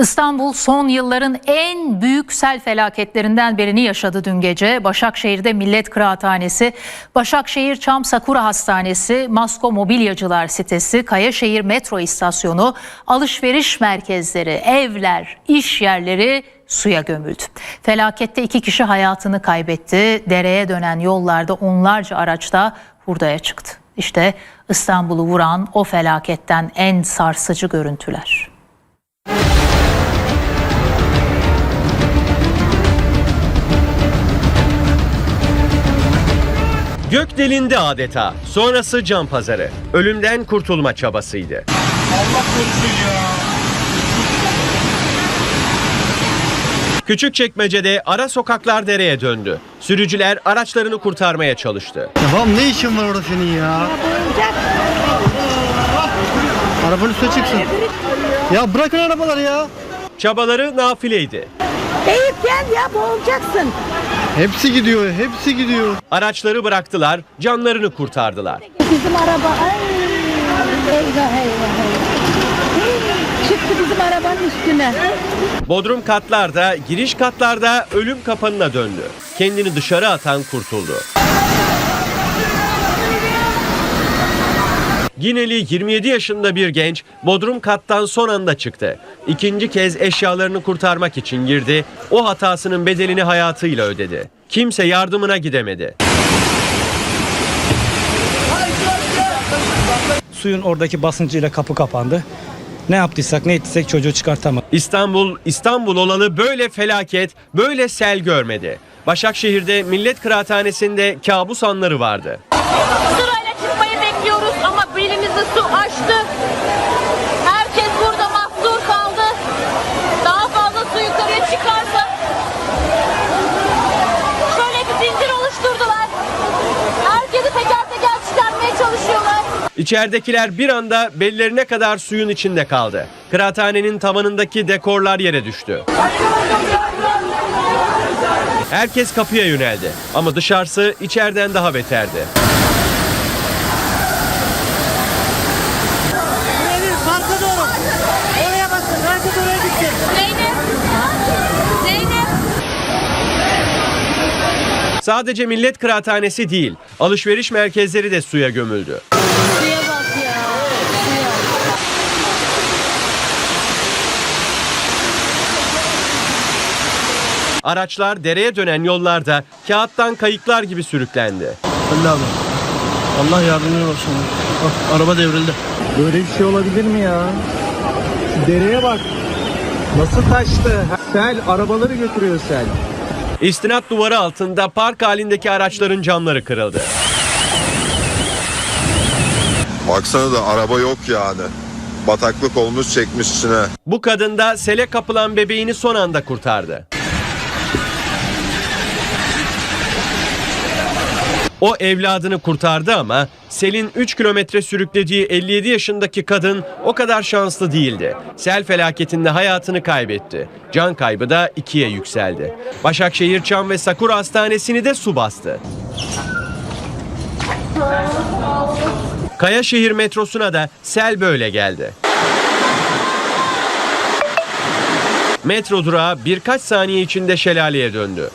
İstanbul son yılların en büyük sel felaketlerinden birini yaşadı dün gece. Başakşehir'de Millet Kıraathanesi, Başakşehir Çam Sakura Hastanesi, Masko Mobilyacılar Sitesi, Kayaşehir Metro İstasyonu, alışveriş merkezleri, evler, iş yerleri suya gömüldü. Felakette iki kişi hayatını kaybetti. Dereye dönen yollarda onlarca araçta hurdaya çıktı. İşte İstanbul'u vuran o felaketten en sarsıcı görüntüler. Gök delindi adeta. Sonrası can pazarı. Ölümden kurtulma çabasıydı. Küçükçekmece'de ara sokaklar dereye döndü. Sürücüler araçlarını kurtarmaya çalıştı. Tamam ne işin var orada senin ya? Arabanın üstüne çıksın. Ya bırakın arabaları ya. Çabaları nafileydi. Eğip gel ya boğulacaksın. Hepsi gidiyor, hepsi gidiyor. Araçları bıraktılar, canlarını kurtardılar. Bizim araba ay eyvah eyvah eyvah. Çıktı bizim arabanın üstüne. Bodrum katlarda, giriş katlarda ölüm kapanına döndü. Kendini dışarı atan kurtuldu. Gineli 27 yaşında bir genç Bodrum kattan son anda çıktı. İkinci kez eşyalarını kurtarmak için girdi. O hatasının bedelini hayatıyla ödedi. Kimse yardımına gidemedi. Suyun oradaki basıncıyla kapı kapandı. Ne yaptıysak ne ettiysek çocuğu çıkartamadık. İstanbul, İstanbul olalı böyle felaket, böyle sel görmedi. Başakşehir'de Millet Kıraathanesi'nde kabus anları vardı. Sırayla belimizi su aştı. Herkes burada mahsur kaldı. Daha fazla su yukarıya çıkarsa şöyle bir zincir oluşturdular. Herkesi teker teker çıkartmaya çalışıyorlar. İçeridekiler bir anda bellerine kadar suyun içinde kaldı. Kıraathanenin tavanındaki dekorlar yere düştü. Herkes kapıya yöneldi ama dışarısı içeriden daha beterdi. Zeynep! Zeynep! Sadece Millet Kıraathanesi değil, alışveriş merkezleri de suya gömüldü. Araçlar dereye dönen yollarda kağıttan kayıklar gibi sürüklendi. Allah abi. Allah yardımcın olsun. Bak araba devrildi. Böyle bir şey olabilir mi ya? Şu dereye bak. Nasıl taştı? Sel, arabaları götürüyor sel. İstinat duvarı altında park halindeki araçların camları kırıldı. Baksana da araba yok yani. Bataklık olmuş çekmiş içine. Bu kadın da sele kapılan bebeğini son anda kurtardı. O evladını kurtardı ama selin 3 kilometre sürüklediği 57 yaşındaki kadın o kadar şanslı değildi. Sel felaketinde hayatını kaybetti. Can kaybı da ikiye yükseldi. Başakşehir Çam ve Sakura Hastanesi'ni de su bastı. Kayaşehir metrosuna da sel böyle geldi. Metro durağı birkaç saniye içinde şelaleye döndü.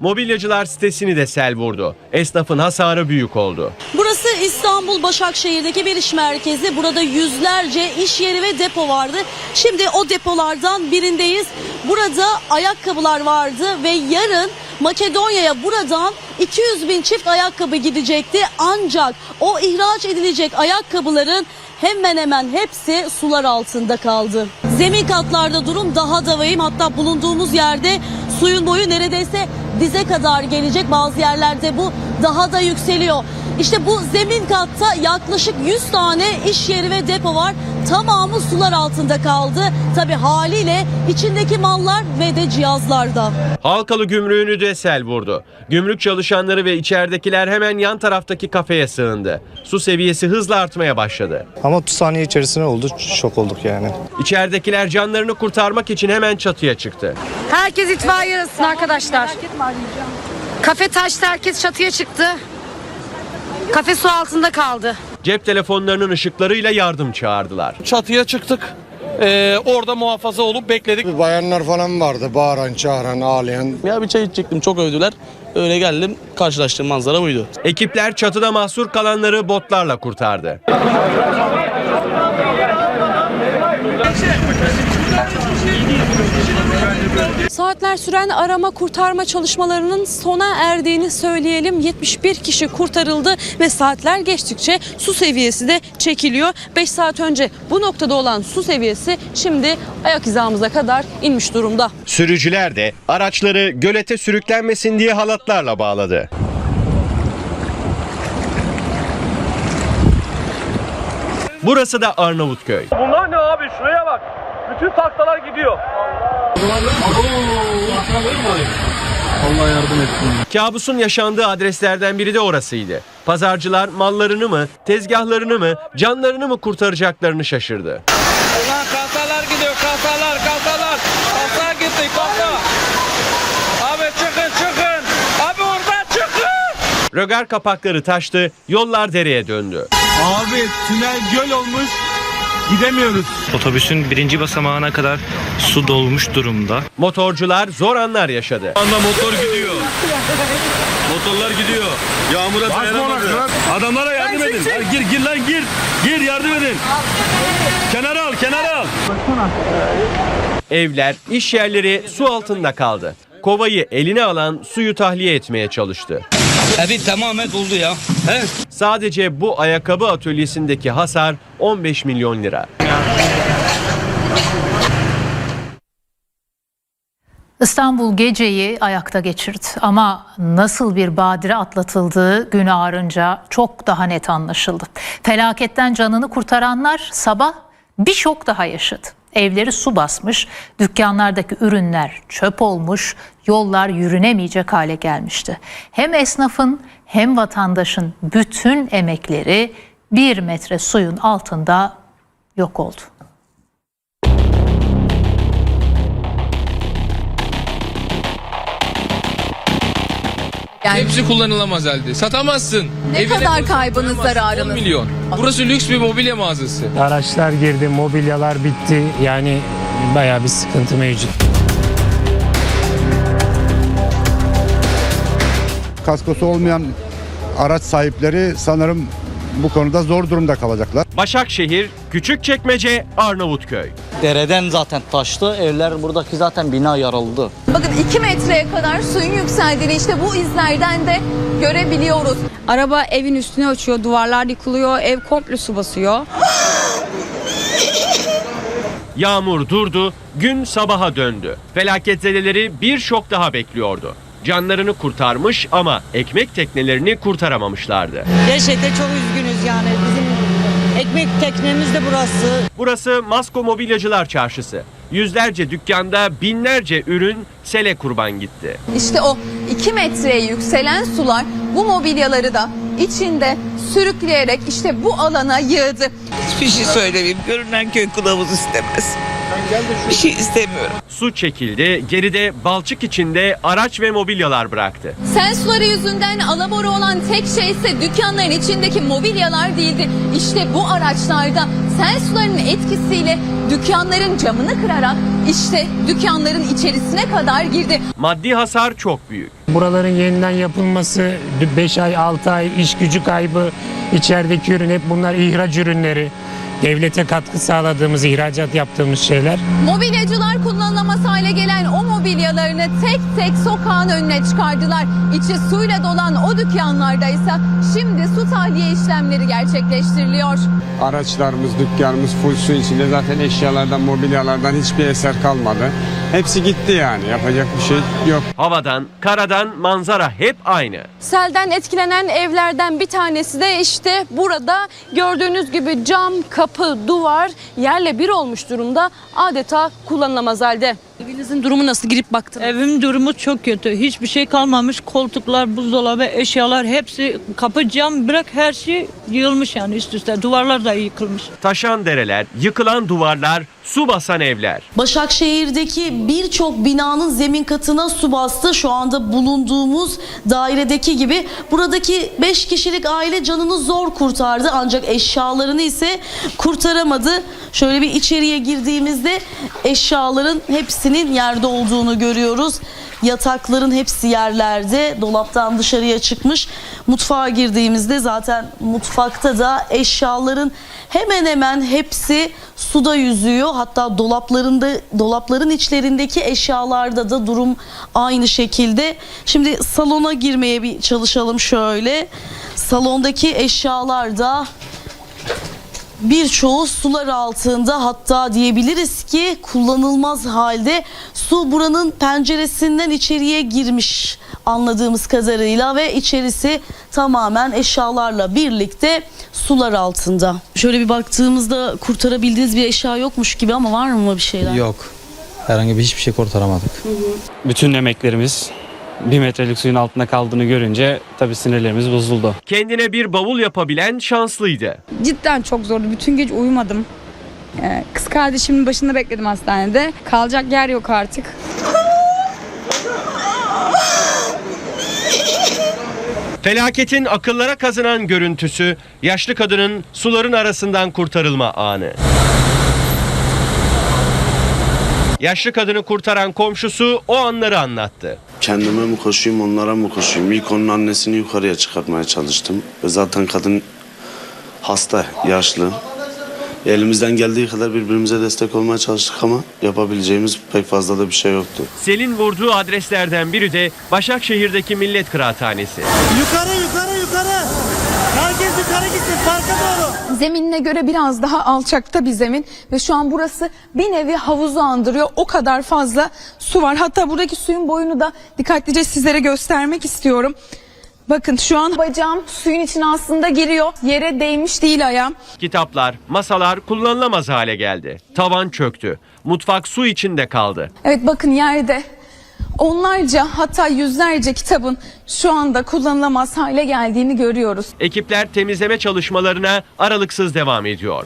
Mobilyacılar sitesini de sel vurdu. Esnafın hasarı büyük oldu. Burası İstanbul Başakşehir'deki bir iş merkezi. Burada yüzlerce iş yeri ve depo vardı. Şimdi o depolardan birindeyiz. Burada ayakkabılar vardı ve yarın Makedonya'ya buradan 200 bin çift ayakkabı gidecekti. Ancak o ihraç edilecek ayakkabıların hemen hemen hepsi sular altında kaldı. Zemin katlarda durum daha da vahim. Hatta bulunduğumuz yerde suyun boyu neredeyse dize kadar gelecek. Bazı yerlerde bu daha da yükseliyor. İşte bu zemin katta yaklaşık 100 tane iş yeri ve depo var. Tamamı sular altında kaldı. Tabi haliyle içindeki mallar ve de cihazlar da. Halkalı gümrüğünü de sel vurdu. Gümrük çalışanları ve içeridekiler hemen yan taraftaki kafeye sığındı. Su seviyesi hızla artmaya başladı. Ama 30 saniye içerisinde oldu. Şok olduk yani. İçeridekiler canlarını kurtarmak için hemen çatıya çıktı. Herkes itfaiye arasın arkadaşlar. Kafe taştı herkes çatıya çıktı. Kafe su altında kaldı. Cep telefonlarının ışıklarıyla yardım çağırdılar. Çatıya çıktık. Ee, orada muhafaza olup bekledik. Bayanlar falan vardı bağıran, çağıran, ağlayan. Ya bir çay içecektim çok övdüler. Öyle geldim karşılaştığım manzara buydu. Ekipler çatıda mahsur kalanları botlarla kurtardı. Saatler süren arama kurtarma çalışmalarının sona erdiğini söyleyelim. 71 kişi kurtarıldı ve saatler geçtikçe su seviyesi de çekiliyor. 5 saat önce bu noktada olan su seviyesi şimdi ayak hizamıza kadar inmiş durumda. Sürücüler de araçları gölete sürüklenmesin diye halatlarla bağladı. Burası da Arnavutköy. Bunlar ne abi şuraya bak. Bütün taktalar gidiyor. Allah yardım etsin. Kabusun yaşandığı adreslerden biri de orasıydı. Pazarcılar mallarını mı, tezgahlarını mı, canlarını mı kurtaracaklarını şaşırdı. Ulan kasalar gidiyor kasalar kasalar. Kasa gitti kasa. Abi çıkın çıkın. Abi oradan çıkın. Rögar kapakları taştı, yollar dereye döndü. Abi tünel göl olmuş. Gidemiyoruz. Otobüsün birinci basamağına kadar su dolmuş durumda. Motorcular zor anlar yaşadı. Anda motor gidiyor. Motorlar gidiyor. Yağmura dayanamadı. Adamlara yardım edin. Hadi gir gir lan gir. Gir yardım edin. Kenara al kenara al. Evler, iş yerleri su altında kaldı. Kovayı eline alan suyu tahliye etmeye çalıştı. Evi tamamen doldu ya. He? Sadece bu ayakkabı atölyesindeki hasar 15 milyon lira. İstanbul geceyi ayakta geçirdi ama nasıl bir badire atlatıldığı gün ağarınca çok daha net anlaşıldı. Felaketten canını kurtaranlar sabah bir şok daha yaşadı. Evleri su basmış, dükkanlardaki ürünler çöp olmuş, yollar yürünemeyecek hale gelmişti. Hem esnafın hem vatandaşın bütün emekleri bir metre suyun altında yok oldu. Hepsi kullanılamaz halde. Satamazsın. Ne kadar kaybınız zararınız? 10 milyon. Burası lüks bir mobilya mağazası. Araçlar girdi, mobilyalar bitti. Yani bayağı bir sıkıntı mevcut. Kaskosu olmayan araç sahipleri sanırım bu konuda zor durumda kalacaklar. Başakşehir, Küçükçekmece, Arnavutköy. Dereden zaten taştı. Evler buradaki zaten bina yarıldı. Bakın 2 metreye kadar suyun yükseldiğini işte bu izlerden de görebiliyoruz. Araba evin üstüne uçuyor, duvarlar yıkılıyor, ev komple su basıyor. Yağmur durdu, gün sabaha döndü. Felaketzedeleri bir şok daha bekliyordu. Canlarını kurtarmış ama ekmek teknelerini kurtaramamışlardı. Gerçekten çok üzgünüz yani. Bizim ekmek teknemiz de burası. Burası Masko Mobilyacılar Çarşısı. Yüzlerce dükkanda binlerce ürün sele kurban gitti. İşte o 2 metreye yükselen sular bu mobilyaları da içinde sürükleyerek işte bu alana yığdı. Hiçbir şey söylemeyeyim. Görünen köy kılavuz istemez. Bir şey istemiyorum. Su çekildi, geride balçık içinde araç ve mobilyalar bıraktı. Sel suları yüzünden alabora olan tek şey ise dükkanların içindeki mobilyalar değildi. İşte bu araçlarda sel sularının etkisiyle dükkanların camını kırarak işte dükkanların içerisine kadar girdi. Maddi hasar çok büyük. Buraların yeniden yapılması 5 ay 6 ay iş gücü kaybı içerideki ürün hep bunlar ihraç ürünleri. Devlete katkı sağladığımız, ihracat yaptığımız şeyler. Mobilyacılar kullanılamaz hale gelen o mobilyalarını tek tek sokağın önüne çıkardılar. İçi suyla dolan o dükkanlarda ise şimdi su tahliye işlemleri gerçekleştiriliyor. Araçlarımız, dükkanımız full su içinde zaten eşyalardan, mobilyalardan hiçbir eser kalmadı. Hepsi gitti yani yapacak bir şey yok. Havadan, karadan manzara hep aynı. Selden etkilenen evlerden bir tanesi de işte burada gördüğünüz gibi cam, kapı, duvar yerle bir olmuş durumda adeta kullanılamaz halde. Evinizin durumu nasıl? Girip baktınız. Evim durumu çok kötü. Hiçbir şey kalmamış. Koltuklar, buzdolabı, eşyalar hepsi kapı cam bırak her şey yığılmış yani üst üste. Duvarlar da yıkılmış. Taşan dereler, yıkılan duvarlar, su basan evler. Başakşehir'deki birçok binanın zemin katına su bastı. Şu anda bulunduğumuz dairedeki gibi buradaki 5 kişilik aile canını zor kurtardı ancak eşyalarını ise kurtaramadı. Şöyle bir içeriye girdiğimizde eşyaların hepsinin yerde olduğunu görüyoruz. Yatakların hepsi yerlerde. Dolaptan dışarıya çıkmış. Mutfağa girdiğimizde zaten mutfakta da eşyaların hemen hemen hepsi suda yüzüyor. Hatta dolaplarında dolapların içlerindeki eşyalarda da durum aynı şekilde. Şimdi salona girmeye bir çalışalım şöyle. Salondaki eşyalar da birçoğu sular altında hatta diyebiliriz ki kullanılmaz halde su buranın penceresinden içeriye girmiş anladığımız kadarıyla ve içerisi tamamen eşyalarla birlikte sular altında. Şöyle bir baktığımızda kurtarabildiğiniz bir eşya yokmuş gibi ama var mı bir şeyler? Yok. Herhangi bir hiçbir şey kurtaramadık. Bütün emeklerimiz bir metrelik suyun altında kaldığını görünce tabii sinirlerimiz bozuldu. Kendine bir bavul yapabilen şanslıydı. Cidden çok zordu. Bütün gece uyumadım. Ee, Kız kardeşimin başında bekledim hastanede. Kalacak yer yok artık. Felaketin akıllara kazınan görüntüsü, yaşlı kadının suların arasından kurtarılma anı. Yaşlı kadını kurtaran komşusu o anları anlattı. Kendime mi koşayım onlara mı koşayım? İlk onun annesini yukarıya çıkartmaya çalıştım. Ve zaten kadın hasta, yaşlı. Elimizden geldiği kadar birbirimize destek olmaya çalıştık ama yapabileceğimiz pek fazla da bir şey yoktu. Selin vurduğu adreslerden biri de Başakşehir'deki Millet Kıraathanesi. Yukarı yukarı. Yukarı gitsin parka doğru. Zeminine göre biraz daha alçakta bir zemin ve şu an burası bir nevi havuzu andırıyor. O kadar fazla su var. Hatta buradaki suyun boyunu da dikkatlice sizlere göstermek istiyorum. Bakın şu an bacağım suyun içine aslında giriyor. Yere değmiş değil ayağım. Kitaplar, masalar kullanılamaz hale geldi. Tavan çöktü. Mutfak su içinde kaldı. Evet bakın yerde onlarca hatta yüzlerce kitabın şu anda kullanılamaz hale geldiğini görüyoruz. Ekipler temizleme çalışmalarına aralıksız devam ediyor.